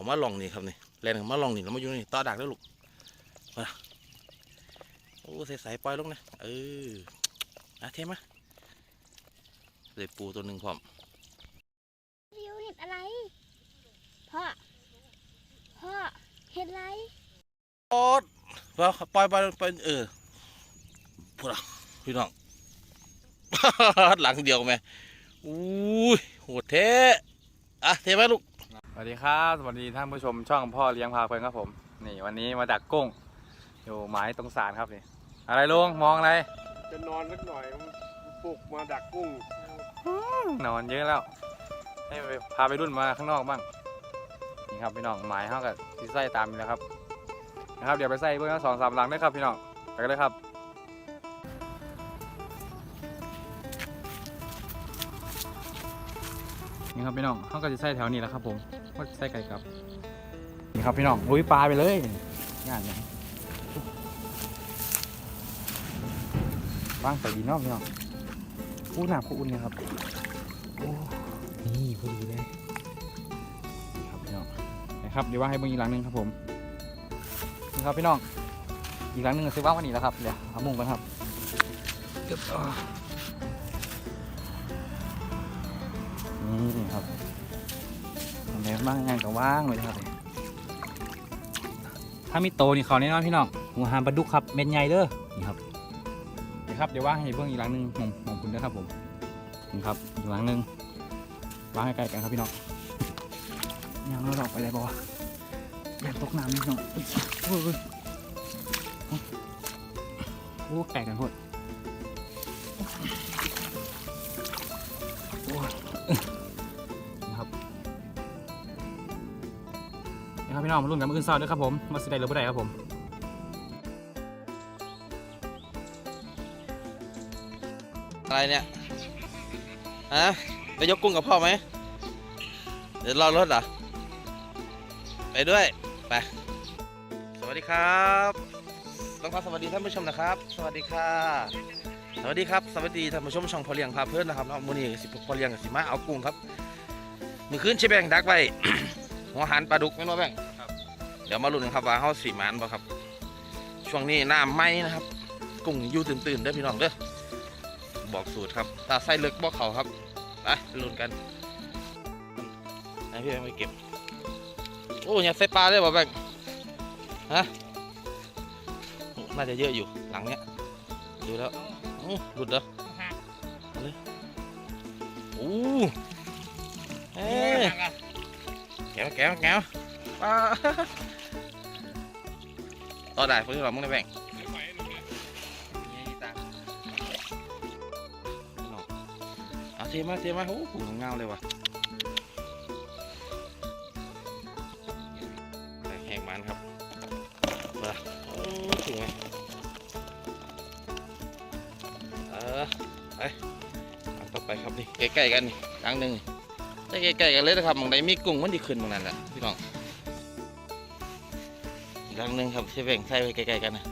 เขามาลองนี่ครับนี่แลนเขามาลองนี่แล้วมาอยู่นี่ต่อดักแล้วลูกมาโอ้ใส่ๆปล่อยลงนะเอออะเทมาเลยปูตัวหนึ่งพร้อมริวเห็นอะไรพ่อพ่อเห็นอะไรโอ๊ตปล่อยปล่อยปล่อยปล่อยเออพูดอะพี่น้องหลังเดียวไหมอุ้ยโหดเทอะเทมาลูก สวัสดีครับสวัสดีท่านผู้ชมช่องพ่อเลี้ยงพาเพลินครับผม นี่วันนี้มาดักกุ้ง อยู่หมายตรงสารครับนี่ อะไรลุงมองอะไร จะนอนสักหน่อยปลุกมาดักกุ้ง นอนเยอะแล้ว ให้ไปพาไปรุ่นมาข้างนอกบ้าง นี่ครับพี่น้องหมายเขากับที่ไส้ตามนี่แหล้วครับ นะครับเดี๋ยวไปใส่เพื่อนสองสามหลังด้วยครับพี่น้อง ไปกันเลยครับ นี่ครับพี่น้องเขาก็จะใส่แถวนี้แหล้วครับ ผมก็ใส่ไก่ครับนี่ครับพี่น้องลุยปลาไปเลยงานนี้ว่างใส่ดีเนอกพี่น้องอู้หนาคู่อุ่นเนะครับโอ้นี่พอดีเลยนี่ครับพี่น้องนะครับเดี๋ยวว่าให้เบิ่งอีกหลังหนึงครับผมนี่ครับพี่น้องอีกหลังหนึงก็ซื้อว่างวันนี้แล้วครับเดี๋ยวเอามุงกันครับ นี่ครับทำไมบ้างงานก็ว่างเลยครับ ถ้ามีโตนี่เขาแน่นอนพี่น้องหัวหามปลาดุกครับเม็ดใหญ่เด้อนี่ครับเดี๋ยวครับเดี๋ยวว่างให้เบิ่งอีกหลังหนึงมองมองคุณด้อครับผมนี่ครับอีกหลังหนึงว่างใกล้ๆกันครับพี่น้องยังเราดอกไปเลยบ่วะอยากตกน้ำพี่น้องโอ้ยโอ้ยโอ้ไก่กันโพดโครับพี่น้องมาลุ้นกันมื้ออื่นเช้าด้วยครับผมมาสิได้หรือบ่ได้ครับผมอะไรเนี่ยฮะไปยกกุ้งกับพ่อไหมเดี๋ยวรอรถเหรอ ไปด้วย ไป สวัสดีครับต้องขอสวัสดีท่านผู้ชมนะครับ สวัสดีค่ะ สวัสดีครับ สวัสดีท่านผู้ชมช่องพอเลี้ยงพาเพื่อนนะครับเนาะมื้อนี้สิพอเลี้ยงสิมาเอากุ้งครับมือคืนใช้แบงดักไว้หัวหันปลาดุกไม่รู้แบงครับเดี๋ยวมาลุ้นกันครับว่าเขาสีมันบ่ครับ ช่วงนี้น้ำไหมนะครับ กุ้งยู่ตื่นๆเด้อพี่น้องเด้อบอกสูตรครับตาไส้เลึกบอกเขาครับไปลุ้นกันให้พี่แบงค์ไปเก็บโอ้ยใส่ปลาได้ป่ะแบงค์ฮะน่าจะเยอะอยู่หลังเนี้ยดูแล้วโอ้หลุดเหรอเลยโอ้เอ้ยแก้วแก้วแก้วปลา ต่อได้เพื่อเรามึงได้แบ่งเอาเทมาเทมาโอ้โหเงาเลยว่ะแต่แหงมันครับมาโอ้ถึงไหมเออไปต่อไปครับนี่ใกล้ๆกันนี่ครั้งหนึ่งใกล้ๆกันเลยนะครับบางใดมีกุ้งมันดีขึ้นบางนั้นแหละพี่น้อง อีกครั้งหนึ่งครับใช้แบ่งใส่ไว้ใกลๆกันนะ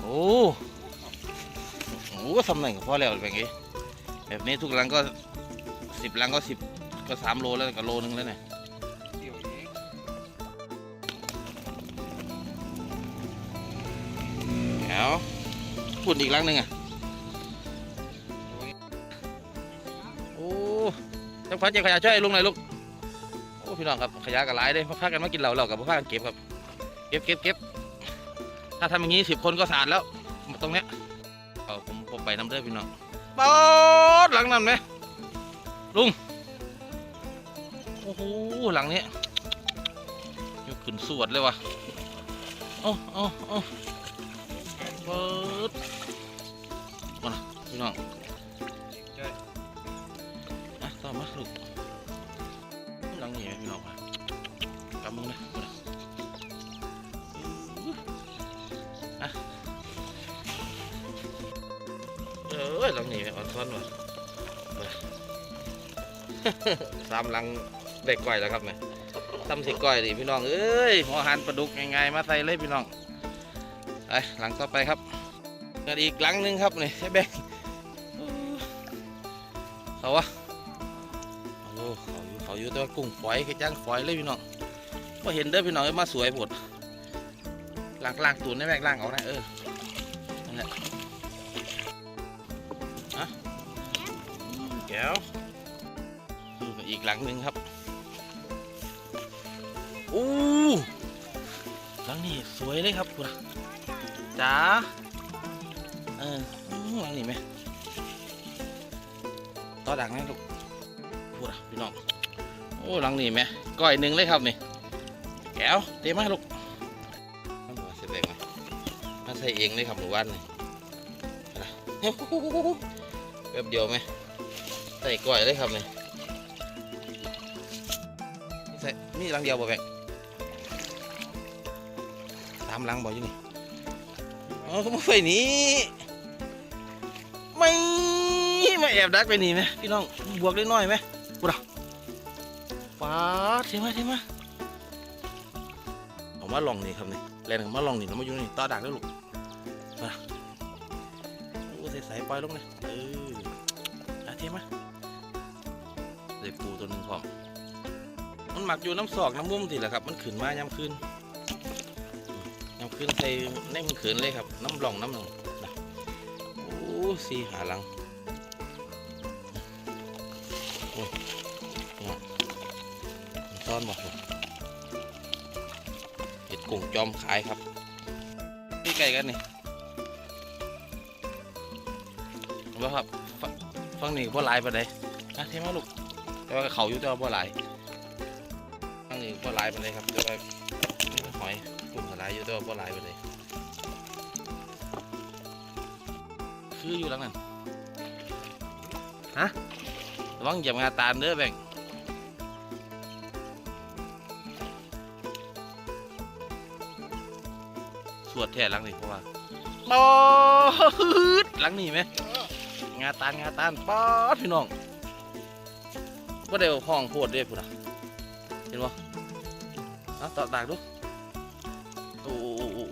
โอ้โหสำเร็จกับพ่อแล้วแบ่งเอ้แบบนี้ทุกลังก็สิบลังก็สิบก็สามโลแล้วก็โลนึงแล้วเนี่ยแถวพูดอีกลังหนึ่งอะโอ้จ้าพัดเจ้าขยะช่วยลุงหน่อยลูกโอ้พี่น้องครับขยะกับหลายเลยพากันมากินเหล้าเรากับพากันเก็บครับ เก็บเก็บเก็บถ้าทำอย่างนี้สิบคนก็สะอาดแล้ว ตรงเนี้ยเอาผมผมไปน้ำเด้อพี่น้องปอดหลังนั่นไหมลุง โอ้โหหลังนี้ยกขึ้นสวดเลยวะโอ้โอ้โอ้เปิดมาพี่น้องอะต่อมาลูกหลังนี้พี่น้องอะกำมึงนะ ออหลังนี้อ่อนซ้อนว่ะสามหลังได้ก้อยแล้วครับเนี่ยทำสิก้อยดิพี่น้องเอ้ยหัวหันปลาดุกง่ายๆมาใส่เลยพี่น้องไปหลังต่อไปครับกันอีกหลังหนึงครับนี่ใช่แบงเขาวะโอ้เขาอยู่เขาอยู่แตัวากุ้งฝอยกระจังฝอยเลยพี่น้องพอเห็นเด้อพี่น้องเอ้ยมาสวยผดล้างล้างตูนได้แม่ล้างออกนะเออนั่นแหละ แก้วดูอีกหลังหนึ่งครับอู้หลังนี้สวยเลยครับคุณจ๋าเออหลังนี้ไหมต่อดังนะลูกพูดพี่น้องโอ้หลังนี่ไหมก้อยหนึ่งเลยครับนี่แก้วเต็มมากลูกเอาหัวเสร็จแล้วไหมมาใส่เองเลยครับหมู่บ้านนี่เอาล่ะแป๊บเดียวไหม ส่ก้อยเลยครับนี่ใส่มีหลังเดียวบ่แบกสามหลังบ่อยู่นี่อ๋อเขามาไฟนี้ไม่มาแอบดักไปนี่ไหมพี่น้องบวกได้น้อยไหมป๊าดเทมาเทมาเอามาลองนี่ครับนี่แรงมาลองนี่เรามาอยู่นี่ต่อดักแล้วลูกมาโอ้ใส่สายปล่อยลงเลยเออเทมา ตัวหนึ่งพร้อมมันหมักอยู่น้ำซอกน้ำมุมทีแหละครับ มันขืนมายามคืนยามคืนใส่ในมันขืนเลยครับ น้ำหลองน้ำหนึ่งนะโอ้สีหาลังซ่อนบอกเห็ดกุ้งจอมขายครับนี่ไก่กันนี่เห็นบ่ครับฟังนี่บ่หลายไปานนะเท่มาลูก แต่ว่าเขาอยู่แต่ว่าบ่หลายฟังนี่บ่หลายปานใดครับแต่ว่านี่หอยกุ้งก็หลายอยู่แต่ว่าบ่หลายปานใดคืออยู่หลังนั้นฮะระวังเหยียบงาตาลเด้อแบ่งสวดแท้หลังนี่เพราะว่าปอดหลังนี่ไหมงาตานงาตานป๊อดพี่น้อง ก็ได้ห้องโพดเด้พุ่นอะเห็นบ่เอาต่อตากดูโอ้โอ้โอ้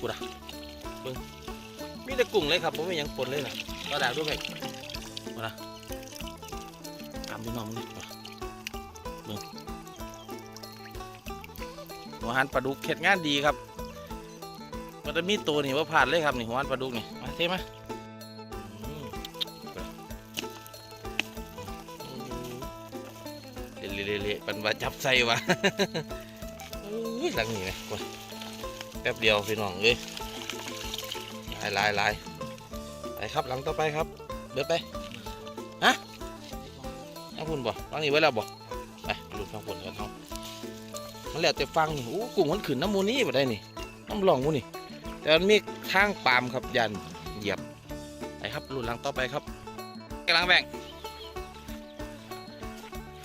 พุ่นอะเบิ่งมีแต่กุ้งเลยครับผมไม่ยังปนเลยนะต่อตากดูไหมพุ่นอะตามพี่น้องมึงนี่พุ่นอะหัวหันปลาดุกเข็ดงานดีครับมันจะมีตัวนี่ว่าผ่านเลยครับนี่หัวหันปลาดุกนี่มาเท่ไหม เละเละปันว่าจับใส่วะอุ้ยหลังนี่นะแป๊บเดียวพี่น้องเอ้ยลายลายลายไปครับหลังต่อไปครับ เดินไปฮะน้าพุ่นบ่หลังนี้ไว้แล้วบ่ไปดูข้างบนกันเขามันแล้วแต่ฟังนี่โอ้กุ้งมันขึ้นน้ำมูนี่มาได้นี่น้ำหลองมูนี่แต่มันมีทางปามครับยันเหยียบไปครับรุ่นหลังต่อไปครับกำลังแบ่ง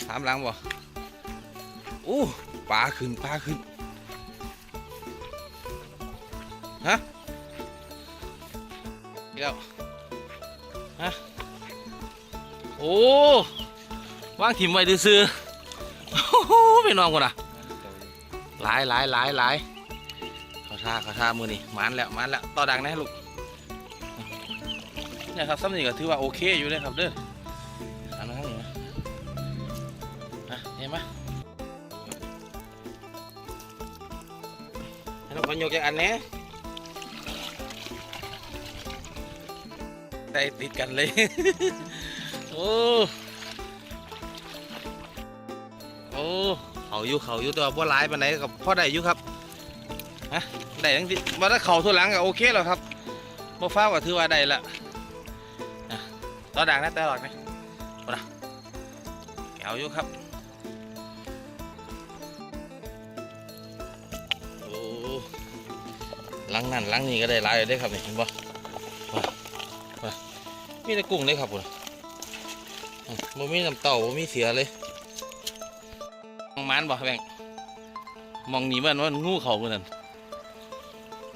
สามหลังบ่โอ้ปลาขึ้นปลาขึ้นฮะนี่แล้วฮะโอ้วางถิ่มไว้ซื่อโอ้โหพี่น้องคนอะหลายหลายหลายหลายเขาท่าเขาท่ามือนี่มันแล้วมันแล้วต่อดังนะลูกเนี่ยครับซ้ำนี่ก็ถือว่าโอเคอยู่เลยครับเด้อ เห็นไหมให้เราขอยกอย่างอันนี้ได้ติดกันเลย โอ้ โอ้เขาอยู่เขาอยู่แตัวาบ่หลายปานใดกับพ่อได้อยู่ครับฮะได้ทั้งที่ว่าถ้าเขาทุหลังก็โอเคแล้วครับบ่ฟ้าวก็ถือว่าได้ละอะต่อดังนะต่อดังนะบ่นะแก้วอยู่ครับ ลังนั่นหลังนี้ก็ได้หลายอยู่เด้ครับนี่เห็นบ่ว่าว่ามีแต่กุ้งเลยครับผมบ่มีน้ำเต้าบ่มีเสียเลยมองมันบ่แบงมองหนีมันว่างูเขาเหมือนกัน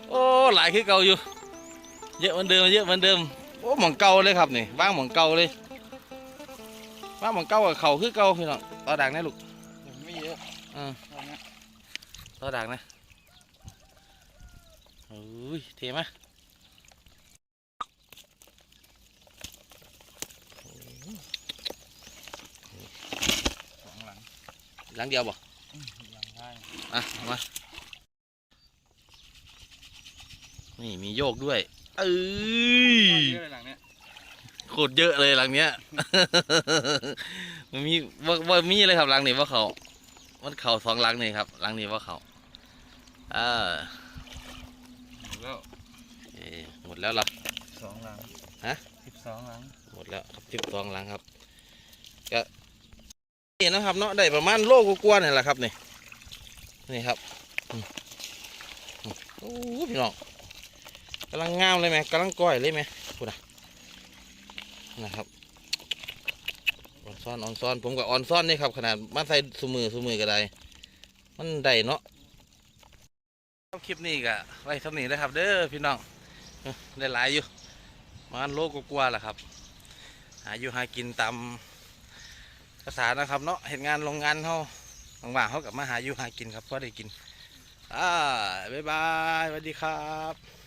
โอ้หลายคือเก่าอยู่ เยอะเหมือนเดิมเยอะเหมือนเดิมโอ้หมองเก่าเลยครับนี่ว่างหมองเก่าเลยว่างหมองเก่ากับเขาคือเก่าพี่น้องต่อดังนะลูกไม่เยอะอืมต่อดังนะ เฮ้ยเท่มยสองหลังหลังเดียวบ่หลังได้อะเอามานี่มีโยกด้วย เอ้ยเยอะเลยหลังเนี้ยโคตรเยอะเลยหลังเนี้ย มันมีว่าว่ามีเลยครับหลังนี้ว่าเขามันเขาสองหลังนี่ครับหลังนี้ว่าเขาอ่าแล้วเอ้ยห มดแล้วเหรอสองหลังฮะสิบสองหลัง หมดแล้วครับทิปสองหลังครับก็นี่นะครับเนาะได้ประมาณโลกกว่าๆนี่แหละครับนี่นี่ครับอืมอืมโอ้พี่น้องกำลังงามเลยไหมกำลังก้อยเลยไหมพูดนะนะครับออนซ่อนออนซ่อนผมกับออนซ่อนนี่ครับ ขนาดมาใส่สมือสมือก็ได้ มันได้เนาะครับคลิปนี้ก็ไว้เท่านี้นะครับ เด้อพี่น้องเอ้อ ได้หลายอยู่มานโลกกลัวแหละครับ หาอยู่หากินตามภาษานะครับเนาะเห็นงานโรงงานเขาว่างๆเขากลับมาหาอยู่หากินครับก็ได้กินอ่าบ๊ายบายสวัสดีครับ